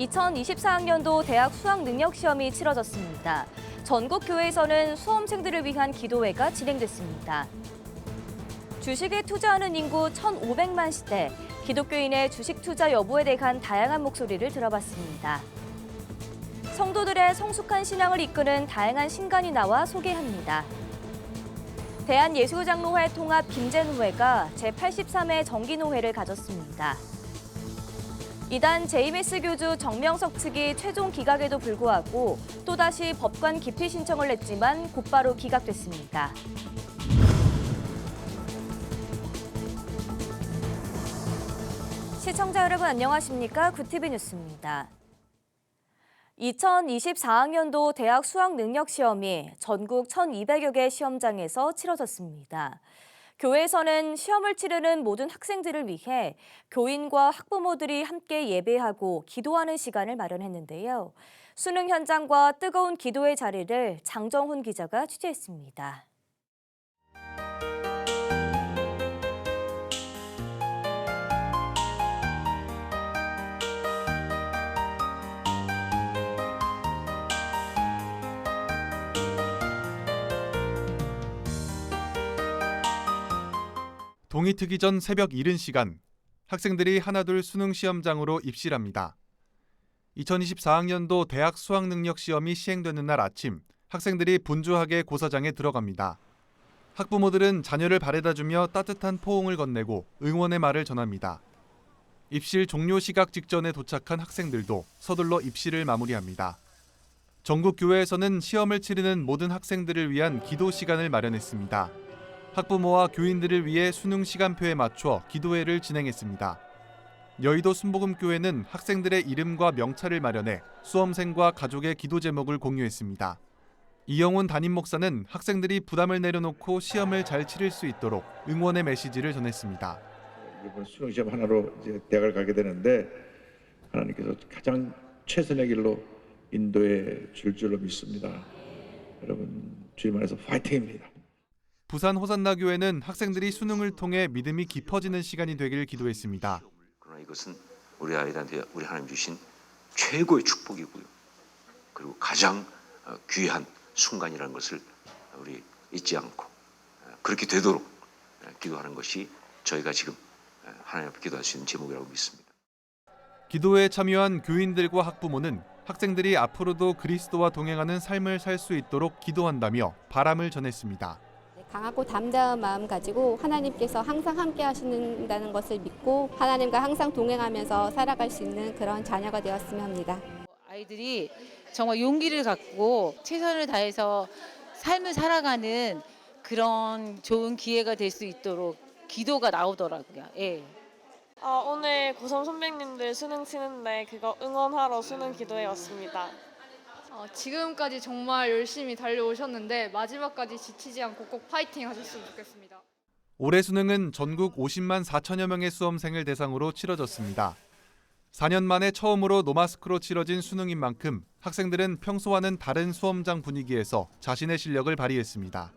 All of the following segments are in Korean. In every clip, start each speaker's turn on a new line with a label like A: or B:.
A: 2024학년도 대학 수학 능력 시험이 치러졌습니다. 전국 교회에서는 수험생들을 위한 기도회가 진행됐습니다. 주식에 투자하는 인구 1,500만 시대, 기독교인의 주식 투자 여부에 대한 다양한 목소리를 들어봤습니다. 성도들의 성숙한 신앙을 이끄는 다양한 신간이 나와 소개합니다. 대한예수장로회 통합 김제노회가 제83회 정기노회를 가졌습니다. 이단 제이메스 교주 정명석 측이 최종 기각에도 불구하고 또다시 법관 기피 신청을 냈지만 곧바로 기각됐습니다. 시청자 여러분 안녕하십니까? 구티비 뉴스입니다. 2024학년도 대학 수학 능력 시험이 전국 1,200여 개 시험장에서 치러졌습니다. 교회에서는 시험을 치르는 모든 학생들을 위해 교인과 학부모들이 함께 예배하고 기도하는 시간을 마련했는데요. 수능 현장과 뜨거운 기도의 자리를 장정훈 기자가 취재했습니다.
B: 동이 트기 전 새벽 이른 시간 학생들이 하나둘 수능 시험장으로 입실합니다. 2024학년도 대학 수학 능력 시험이 시행되는 날 아침 학생들이 분주하게 고사장에 들어갑니다. 학부모들은 자녀를 바래다 주며 따뜻한 포옹을 건네고 응원의 말을 전합니다. 입실 종료 시각 직전에 도착한 학생들도 서둘러 입실을 마무리합니다. 전국 교회에서는 시험을 치르는 모든 학생들을 위한 기도 시간을 마련했습니다. 학부모와 교인들을 위해 수능 시간표에 맞춰 기도회를 진행했습니다. 여의도 순복음교회는 학생들의 이름과 명찰을 마련해 수험생과 가족의 기도 제목을 공유했습니다. 이영훈 담임 목사는 학생들이 부담을 내려놓고 시험을 잘 치를 수 있도록 응원의 메시지를 전했습니다.
C: 이번 수능 시험 하나로 이제 대학을 가게 되는데 하나님께서 가장 최선의 길로 인도해 줄 줄로 믿습니다. 여러분 주님 안에서 파이팅입니다.
B: 부산 호산나 교회는 학생들이 수능을 통해 믿음이 깊어지는 시간이 되길 기도했습니다.
D: 그러나 이것은 우리 아이들한테 우리 하나님 주신 최고의 축복이고요. 그리고 가장 어, 귀한 순간이라는 것을 우리 잊지 않고 어, 그렇게 되도록 어, 기도하는 것이 저희가 지금 어, 하나님 앞에 기도할 수 있는 제목이라고 믿습니다.
B: 기도에 참여한 교인들과 학부모는 학생들이 앞으로도 그리스도와 동행하는 삶을 살 수 있도록 기도한다며 바람을 전했습니다.
E: 네, 강하고 담대한 마음 가지고 하나님께서 항상 함께 하신다는 것을 믿고 하나님과 항상 동행하면서 살아갈 수 있는 그런 자녀가 되었으면 합니다.
F: 아이들이 정말 용기를 갖고 최선을 다해서 삶을 살아가는 그런 좋은 기회가 될 수 있도록 기도가 나오더라고요. 예.
G: 아, 오늘 고3 선배님들 수능 치는데 그거 응원하러 수능 기도회 왔습니다.
H: 어, 지금까지 정말 열심히 달려오셨는데 마지막까지 지치지 않고 꼭 파이팅 하셨으면 좋겠습니다.
B: 올해 수능은 전국 50만 4천여 명의 수험생을 대상으로 치러졌습니다. 4년 만에 처음으로 노마스크로 치러진 수능인 만큼 학생들은 평소와는 다른 수험장 분위기에서 자신의 실력을 발휘했습니다.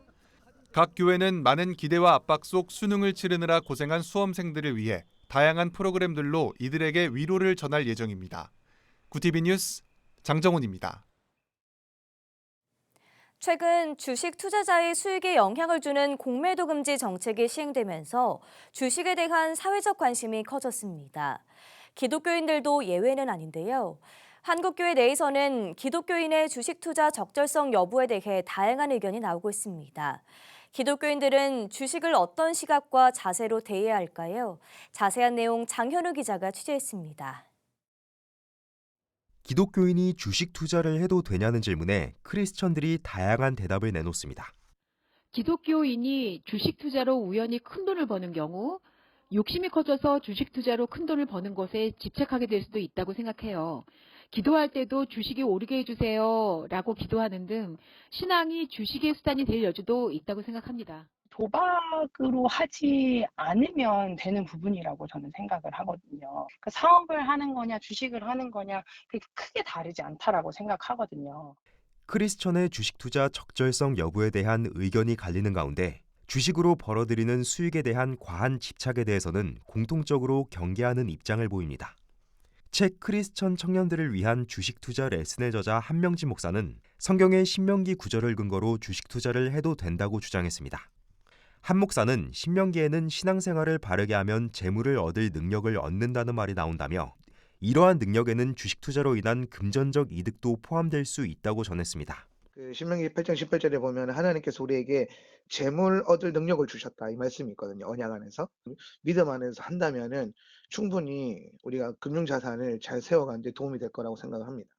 B: 각 교회는 많은 기대와 압박 속 수능을 치르느라 고생한 수험생들을 위해 다양한 프로그램들로 이들에게 위로를 전할 예정입니다. 구티비 뉴스 장정훈입니다.
A: 최근 주식 투자자의 수익에 영향을 주는 공매도 금지 정책이 시행되면서 주식에 대한 사회적 관심이 커졌습니다. 기독교인들도 예외는 아닌데요. 한국교회 내에서는 기독교인의 주식 투자 적절성 여부에 대해 다양한 의견이 나오고 있습니다. 기독교인들은 주식을 어떤 시각과 자세로 대해야 할까요? 자세한 내용 장현우 기자가 취재했습니다.
I: 기독교인이 주식 투자를 해도 되냐는 질문에 크리스천들이 다양한 대답을 내놓습니다.
J: 기독교인이 주식 투자로 우연히 큰 돈을 버는 경우 욕심이 커져서 주식 투자로 큰 돈을 버는 것에 집착하게 될 수도 있다고 생각해요. 기도할 때도 주식이 오르게 해주세요 라고 기도하는 등 신앙이 주식의 수단이 될 여지도 있다고 생각합니다.
K: 도박으로 하지 않으면 되는 부분이라고 저는 생각을 하거든요. 그 사업을 하는 거냐, 주식을 하는 거냐, 그게 크게 다르지 않다라고 생각하거든요.
I: 크리스천의 주식 투자 적절성 여부에 대한 의견이 갈리는 가운데 주식으로 벌어들이는 수익에 대한 과한 집착에 대해서는 공통적으로 경계하는 입장을 보입니다. 책 크리스천 청년들을 위한 주식 투자 레슨의 저자 한명진 목사는 성경의 신명기 구절을 근거로 주식 투자를 해도 된다고 주장했습니다. 한 목사는 신명기에는 신앙생활을 바르게 하면 재물을 얻을 능력을 얻는다는 말이 나온다며 이러한 능력에는 주식 투자로 인한 금전적 이득도 포함될 수 있다고 전했습니다.
L: 그 신명기 8장 18절에 보면 하나님께서 우리에게 재물 얻을 능력을 주셨다 이 말씀이 있거든요. 언약 안에서 믿음 안에서 한다면은 충분히 우리가 금융 자산을 잘 세워가는 데 도움이 될 거라고 생각을 합니다.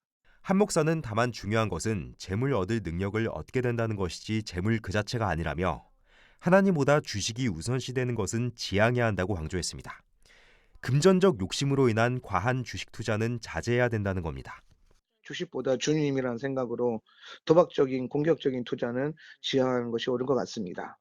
I: 한 목사는 다만 중요한 것은 재물 얻을 능력을 얻게 된다는 것이지 재물 그 자체가 아니라며 하나님보다 주식이 우선시되는 것은 지양해야 한다고 강조했습니다. 금전적 욕심으로 인한 과한 주식 투자는 자제해야 된다는 겁니다.
L: 주식보다 주님이라는 생각으로 도박적인 공격적인 투자는 지양하는 것이 옳은 것 같습니다.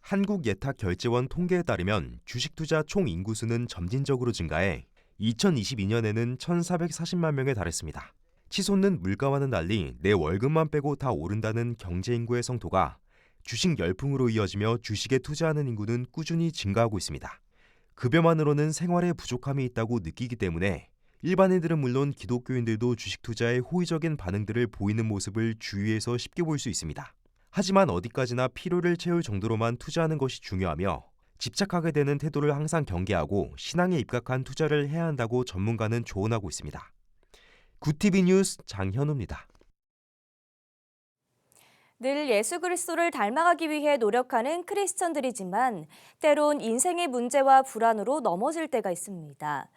I: 한국예탁결제원 통계에 따르면 주식 투자 총 인구수는 점진적으로 증가해 2022년에는 1,440만 명에 달했습니다. 치솟는 물가와는 달리 내 월급만 빼고 다 오른다는 경제 인구의 성토가 주식 열풍으로 이어지며 주식에 투자하는 인구는 꾸준히 증가하고 있습니다. 급여만으로는 생활에 부족함이 있다고 느끼기 때문에 일반인들은 물론 기독교인들도 주식 투자에 호의적인 반응들을 보이는 모습을 주위에서 쉽게 볼 수 있습니다. 하지만 어디까지나 필요를 채울 정도로만 투자하는 것이 중요하며 집착하게 되는 태도를 항상 경계하고 신앙에 입각한 투자를 해야 한다고 전문가는 조언하고 있습니다. 구티비 뉴스 장현우입니다.
A: 늘 예수 그리스도를 닮아가기 위해 노력하는 크리스천들이지만 때론 인생의 문제와 불안으로 넘어질 때가 있습니다.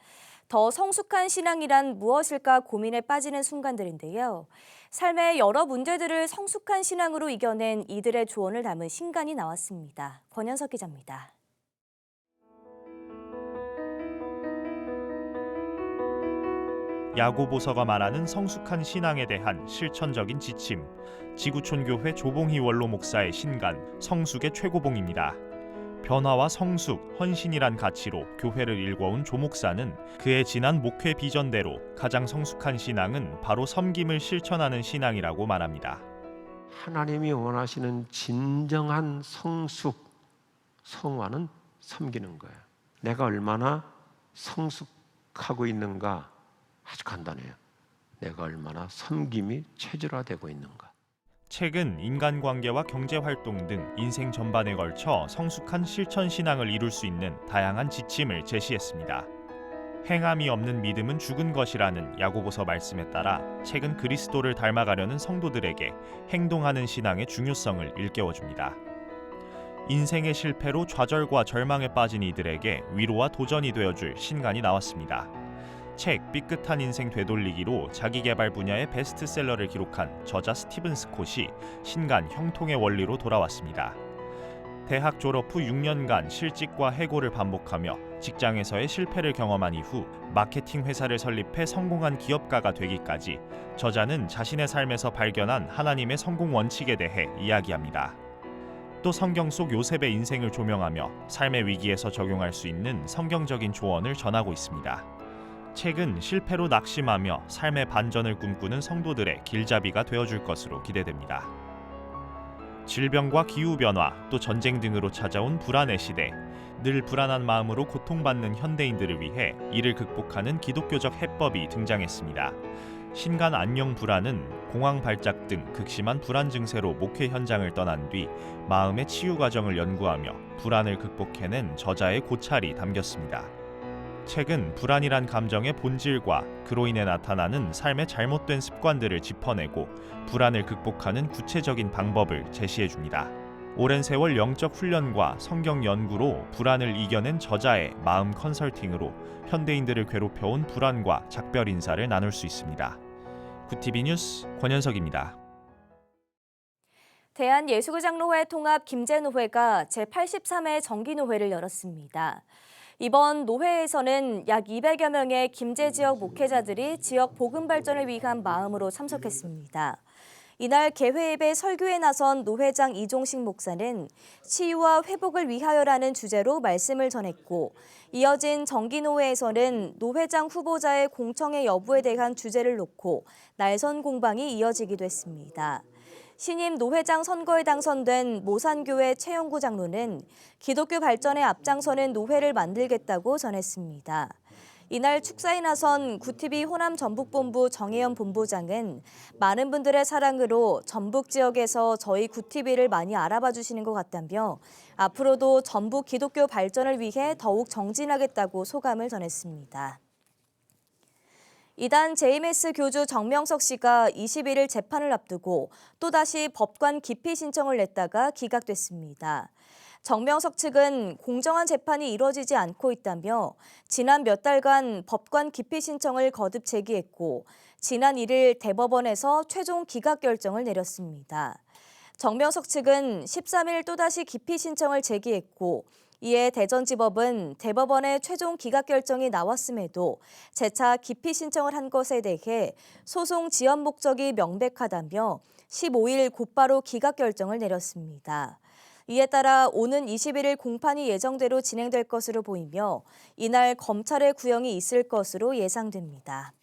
A: 더 성숙한 신앙이란 무엇일까 고민에 빠지는 순간들인데요. 삶의 여러 문제들을 성숙한 신앙으로 이겨낸 이들의 조언을 담은 신간이 나왔습니다. 권현석 기자입니다.
M: 야고보서가 말하는 성숙한 신앙에 대한 실천적인 지침. 지구촌 교회 조봉희 원로 목사의 신간 성숙의 최고봉입니다. 변화와 성숙, 헌신이란 가치로 교회를 일궈온 조 목사는 그의 지난 목회 비전대로 가장 성숙한 신앙은 바로 섬김을 실천하는 신앙이라고 말합니다.
N: 하나님이 원하시는 진정한 성숙, 성화는 섬기는 거예요. 내가 얼마나 성숙하고 있는가 아주 간단해요. 내가 얼마나 섬김이 체질화되고 있는가.
M: 책은 인간관계와 경제활동 등 인생 전반에 걸쳐 성숙한 실천 신앙을 이룰 수 있는 다양한 지침을 제시했습니다. 행함이 없는 믿음은 죽은 것이라는 야고보서 말씀에 따라 책은 그리스도를 닮아가려는 성도들에게 행동하는 신앙의 중요성을 일깨워줍니다. 인생의 실패로 좌절과 절망에 빠진 이들에게 위로와 도전이 되어줄 신간이 나왔습니다. 책 삐끗한 인생 되돌리기로 자기개발 분야의 베스트셀러를 기록한 저자 스티븐 스콧이 신간 형통의 원리로 돌아왔습니다. 대학 졸업 후 6년간 실직과 해고를 반복하며 직장에서의 실패를 경험한 이후 마케팅 회사를 설립해 성공한 기업가가 되기까지 저자는 자신의 삶에서 발견한 하나님의 성공 원칙에 대해 이야기합니다. 또 성경 속 요셉의 인생을 조명하며 삶의 위기에서 적용할 수 있는 성경적인 조언을 전하고 있습니다. 책은 실패로 낙심하며 삶의 반전을 꿈꾸는 성도들의 길잡이가 되어줄 것으로 기대됩니다. 질병과 기후 변화, 또 전쟁 등으로 찾아온 불안의 시대, 늘 불안한 마음으로 고통받는 현대인들을 위해 이를 극복하는 기독교적 해법이 등장했습니다. 신간 안녕 불안은 공황 발작 등 극심한 불안 증세로 목회 현장을 떠난 뒤 마음의 치유 과정을 연구하며 불안을 극복해낸 저자의 고찰이 담겼습니다. 책은 불안이란 감정의 본질과 그로 인해 나타나는 삶의 잘못된 습관들을 짚어내고 불안을 극복하는 구체적인 방법을 제시해 줍니다. 오랜 세월 영적 훈련과 성경 연구로 불안을 이겨낸 저자의 마음 컨설팅으로 현대인들을 괴롭혀온 불안과 작별 인사를 나눌 수 있습니다. 구티비 뉴스 권현석입니다.
A: 대한예수교장로회 통합 김제노회가 제83회 정기노회를 열었습니다. 이번 노회에서는 약 200여 명의 김제 지역 목회자들이 지역 복음 발전을 위한 마음으로 참석했습니다. 이날 개회 예배 설교에 나선 노회장 이종식 목사는 치유와 회복을 위하여라는 주제로 말씀을 전했고 이어진 정기노회에서는 노회장 후보자의 공청회 여부에 대한 주제를 놓고 날선 공방이 이어지기도 했습니다. 신임 노회장 선거에 당선된 모산교회 최영구 장로는 기독교 발전에 앞장서는 노회를 만들겠다고 전했습니다. 이날 축사에 나선 구티비 호남 전북본부 정혜연 본부장은 많은 분들의 사랑으로 전북 지역에서 저희 구티비를 많이 알아봐 주시는 것 같다며 앞으로도 전북 기독교 발전을 위해 더욱 정진하겠다고 소감을 전했습니다. 이단 JMS 교주 정명석 씨가 21일 재판을 앞두고 또다시 법관 기피 신청을 냈다가 기각됐습니다. 정명석 측은 공정한 재판이 이뤄지지 않고 있다며 지난 몇 달간 법관 기피 신청을 거듭 제기했고 지난 1일 대법원에서 최종 기각 결정을 내렸습니다. 정명석 측은 13일 또다시 기피 신청을 제기했고 이에 대전지법은 대법원의 최종 기각 결정이 나왔음에도 재차 기피 신청을 한 것에 대해 소송 지연 목적이 명백하다며 15일 곧바로 기각 결정을 내렸습니다. 이에 따라 오는 21일 공판이 예정대로 진행될 것으로 보이며 이날 검찰의 구형이 있을 것으로 예상됩니다.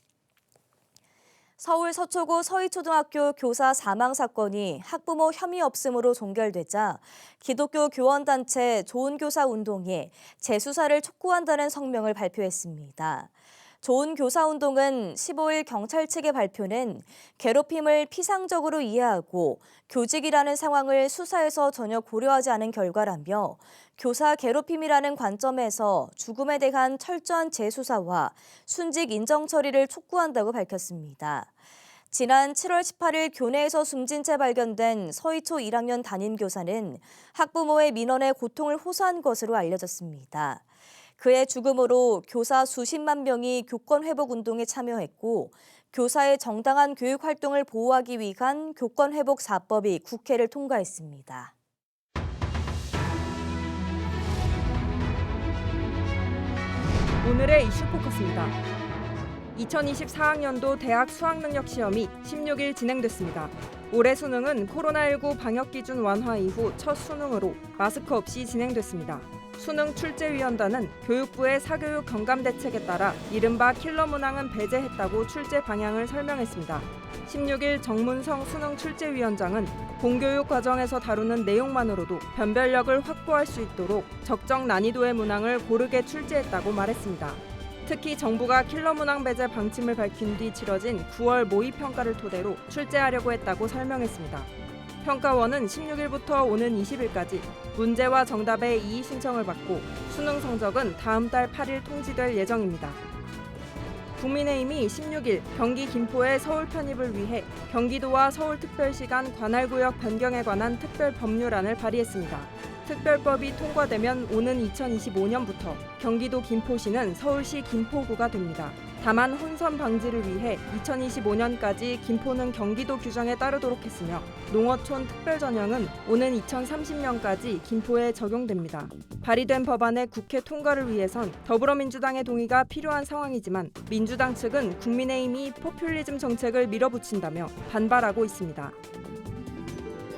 A: 서울 서초구 서희초등학교 교사 사망 사건이 학부모 혐의 없음으로 종결되자 기독교 교원단체 좋은 교사 운동이 재수사를 촉구한다는 성명을 발표했습니다. 좋은 교사 운동은 15일 경찰 측의 발표는 괴롭힘을 피상적으로 이해하고 교직이라는 상황을 수사에서 전혀 고려하지 않은 결과라며 교사 괴롭힘이라는 관점에서 죽음에 대한 철저한 재수사와 순직 인정 처리를 촉구한다고 밝혔습니다. 지난 7월 18일 교내에서 숨진 채 발견된 서희초 1학년 담임 교사는 학부모의 민원에 고통을 호소한 것으로 알려졌습니다. 그의 죽음으로 교사 수십만 명이 교권 회복 운동에 참여했고 교사의 정당한 교육 활동을 보호하기 위한 교권 회복 4법이 국회를 통과했습니다.
O: 오늘의 이슈 포커스입니다. 2024학년도 대학 수학능력 시험이 16일 진행됐습니다. 올해 수능은 코로나19 방역 기준 완화 이후 첫 수능으로 마스크 없이 진행됐습니다. 수능 출제위원단은 교육부의 사교육 경감 대책에 따라 이른바 킬러 문항은 배제했다고 출제 방향을 설명했습니다. 16일 정문성 수능 출제위원장은 공교육 과정에서 다루는 내용만으로도 변별력을 확보할 수 있도록 적정 난이도의 문항을 고르게 출제했다고 말했습니다. 특히 정부가 킬러 문항 배제 방침을 밝힌 뒤 치러진 9월 모의 평가를 토대로 출제하려고 했다고 설명했습니다. 평가원은 16일부터 오는 20일까지 문제와 정답의 이의 신청을 받고 수능 성적은 다음 달 8일 통지될 예정입니다. 국민의힘이 16일 경기 김포의 서울 편입을 위해 경기도와 서울특별시 간 관할구역 변경에 관한 특별 법률안을 발의했습니다. 특별법이 통과되면 오는 2025년부터 경기도 김포시는 서울시 김포구가 됩니다. 다만 혼선 방지를 위해 2025년까지 김포는 경기도 규정에 따르도록 했으며 농어촌 특별 전형은 오는 2030년까지 김포에 적용됩니다. 발의된 법안의 국회 통과를 위해선 더불어민주당의 동의가 필요한 상황이지만 민주당 측은 국민의힘이 포퓰리즘 정책을 밀어붙인다며 반발하고 있습니다.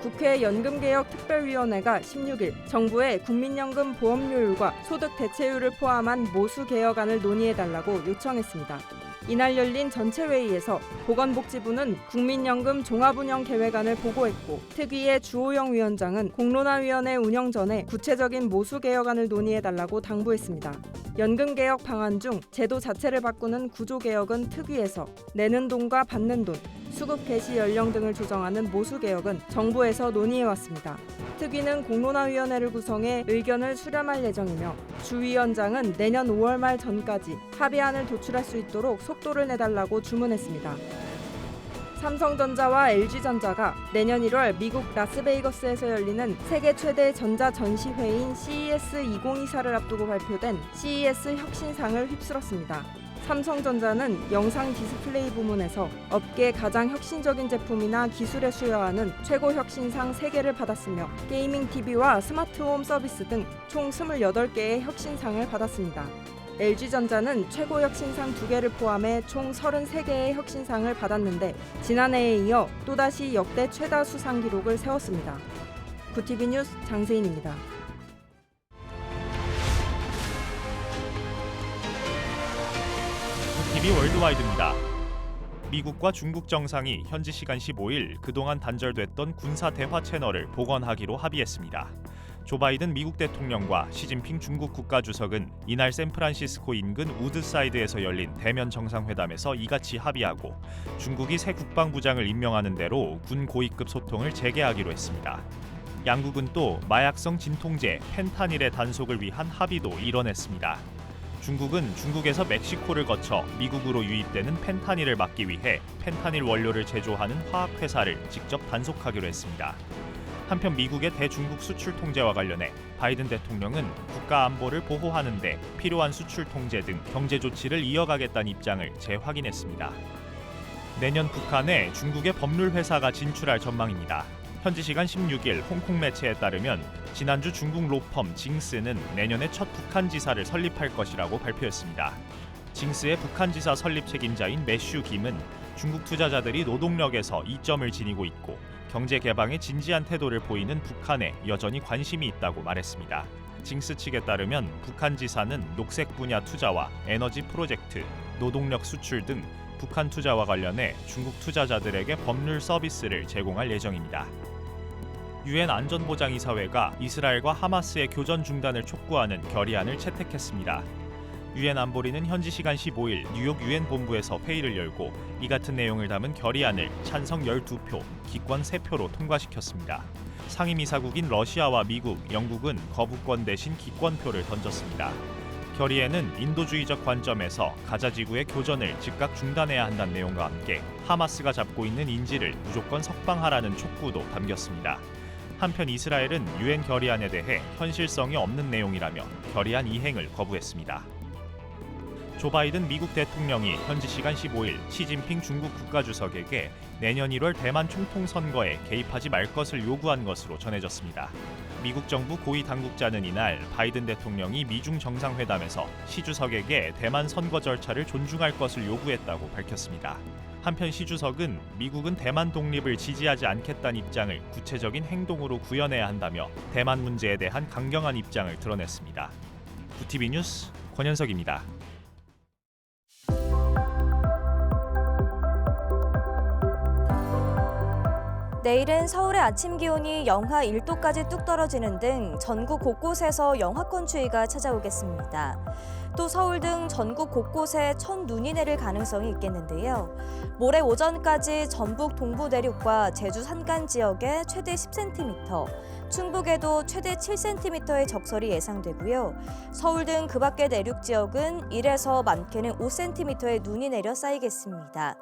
O: 국회 연금개혁특별위원회가 16일 정부의 국민연금 보험료율과 소득 대체율을 포함한 모수 개혁안을 논의해달라고 요청했습니다. 이날 열린 전체 회의에서 보건복지부는 국민연금 종합운영 계획안을 보고했고 특위의 주호영 위원장은 공론화위원회 운영 전에 구체적인 모수 개혁안을 논의해달라고 당부했습니다. 연금 개혁 방안 중 제도 자체를 바꾸는 구조 개혁은 특위에서 내는 돈과 받는 돈, 수급 개시 연령 등을 조정하는 모수 개혁은 정부에서 논의해 왔습니다. 특위는 공론화위원회를 구성해 의견을 수렴할 예정이며 주 위원장은 내년 5월 말 전까지 합의안을 도출할 수 있도록 속도를 내달라고 주문했습니다. 삼성전자와 LG전자가 내년 1월 미국 라스베이거스에서 열리는 세계 최대 전자 전시회인 CES 2024를 앞두고 발표된 CES 혁신상을 휩쓸었습니다. 삼성전자는 영상 디스플레이 부문에서 업계 가장 혁신적인 제품이나 기술에 수여하는 최고 혁신상 3개를 받았으며 게이밍 TV와 스마트홈 서비스 등 총 28개의 혁신상을 받았습니다. LG전자는 최고 혁신상 2개를 포함해 총 33개의 혁신상을 받았는데 지난해에 이어 또다시 역대 최다 수상 기록을 세웠습니다. 구티비 뉴스 장세인입니다.
M: TV 월드와이드입니다. 미국과 중국 정상이 현지 시간 15일 그동안 단절됐던 군사 대화 채널을 복원하기로 합의했습니다. 조 바이든 미국 대통령과 시진핑 중국 국가주석은 이날 샌프란시스코 인근 우드사이드에서 열린 대면 정상회담에서 이같이 합의하고 중국이 새 국방부장을 임명하는 대로 군 고위급 소통을 재개하기로 했습니다. 양국은 또 마약성 진통제 펜타닐의 단속을 위한 합의도 이뤄냈습니다. 중국은 중국에서 멕시코를 거쳐 미국으로 유입되는 펜타닐을 막기 위해 펜타닐 원료를 제조하는 화학회사를 직접 단속하기로 했습니다. 한편 미국의 대중국 수출 통제와 관련해 바이든 대통령은 국가 안보를 보호하는 데 필요한 수출 통제 등 경제 조치를 이어가겠다는 입장을 재확인했습니다. 내년 북한에 중국의 법률 회사가 진출할 전망입니다. 현지 시간 16일 홍콩 매체에 따르면 지난주 중국 로펌 징스는 내년에 첫 북한 지사를 설립할 것이라고 발표했습니다. 징스의 북한 지사 설립 책임자인 매슈 김은 중국 투자자들이 노동력에서 이점을 지니고 있고 경제 개방에 진지한 태도를 보이는 북한에 여전히 관심이 있다고 말했습니다. 징스 측에 따르면 북한 지사는 녹색 분야 투자와 에너지 프로젝트, 노동력 수출 등 북한 투자와 관련해 중국 투자자들에게 법률 서비스를 제공할 예정입니다. 유엔 안전보장이사회가 이스라엘과 하마스의 교전 중단을 촉구하는 결의안을 채택했습니다. 유엔 안보리는 현지 시간 15일 뉴욕 유엔 본부에서 회의를 열고 이 같은 내용을 담은 결의안을 찬성 12표, 기권 3표로 통과시켰습니다. 상임이사국인 러시아와 미국, 영국은 거부권 대신 기권표를 던졌습니다. 결의에는 인도주의적 관점에서 가자 지구의 교전을 즉각 중단해야 한다는 내용과 함께 하마스가 잡고 있는 인지를 무조건 석방하라는 촉구도 담겼습니다. 한편 이스라엘은 유엔 결의안에 대해 현실성이 없는 내용이라며 결의안 이행을 거부했습니다. 조 바이든 미국 대통령이 현지 시간 15일 시진핑 중국 국가주석에게 내년 1월 대만 총통 선거에 개입하지 말 것을 요구한 것으로 전해졌습니다. 미국 정부 고위 당국자는 이날 바이든 대통령이 미중 정상회담에서 시 주석에게 대만 선거 절차를 존중할 것을 요구했다고 밝혔습니다. 한편 시 주석은 미국은 대만 독립을 지지하지 않겠다는 입장을 구체적인 행동으로 구현해야 한다며 대만 문제에 대한 강경한 입장을 드러냈습니다. 구티비 뉴스 권현석입니다.
A: 내일은 서울의 아침 기온이 영하 1도까지 뚝 떨어지는 등 전국 곳곳에서 영하권 추위가 찾아오겠습니다. 또 서울 등 전국 곳곳에 첫 눈이 내릴 가능성이 있겠는데요. 모레 오전까지 전북 동부 내륙과 제주 산간 지역에 최대 10cm, 충북에도 최대 7cm의 적설이 예상되고요. 서울 등 그 밖의 내륙 지역은 1에서 많게는 5cm의 눈이 내려 쌓이겠습니다.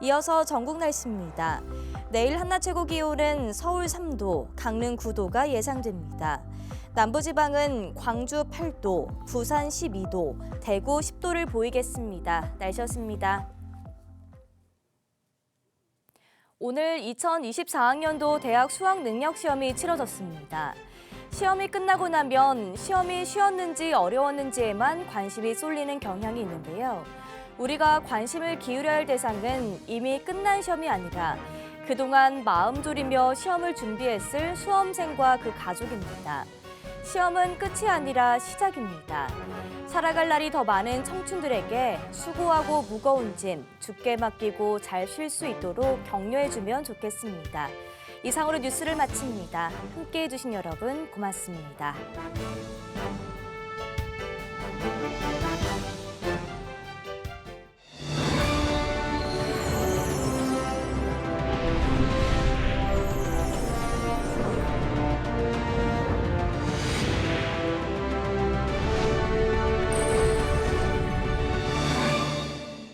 A: 이어서 전국 날씨입니다. 내일 한낮 최고 기온은 서울 3도, 강릉 9도가 예상됩니다. 남부지방은 광주 8도, 부산 12도, 대구 10도를 보이겠습니다. 날씨였습니다. 오늘 2024학년도 대학 수학 능력 시험이 치러졌습니다. 시험이 끝나고 나면 시험이 쉬웠는지 어려웠는지에만 관심이 쏠리는 경향이 있는데요. 우리가 관심을 기울여야 할 대상은 이미 끝난 시험이 아니라 그동안 마음 졸이며 시험을 준비했을 수험생과 그 가족입니다. 시험은 끝이 아니라 시작입니다. 살아갈 날이 더 많은 청춘들에게 수고하고 무거운 짐 죽게 맡기고 잘 쉴 수 있도록 격려해주면 좋겠습니다. 이상으로 뉴스를 마칩니다. 함께 해 주신 여러분 고맙습니다.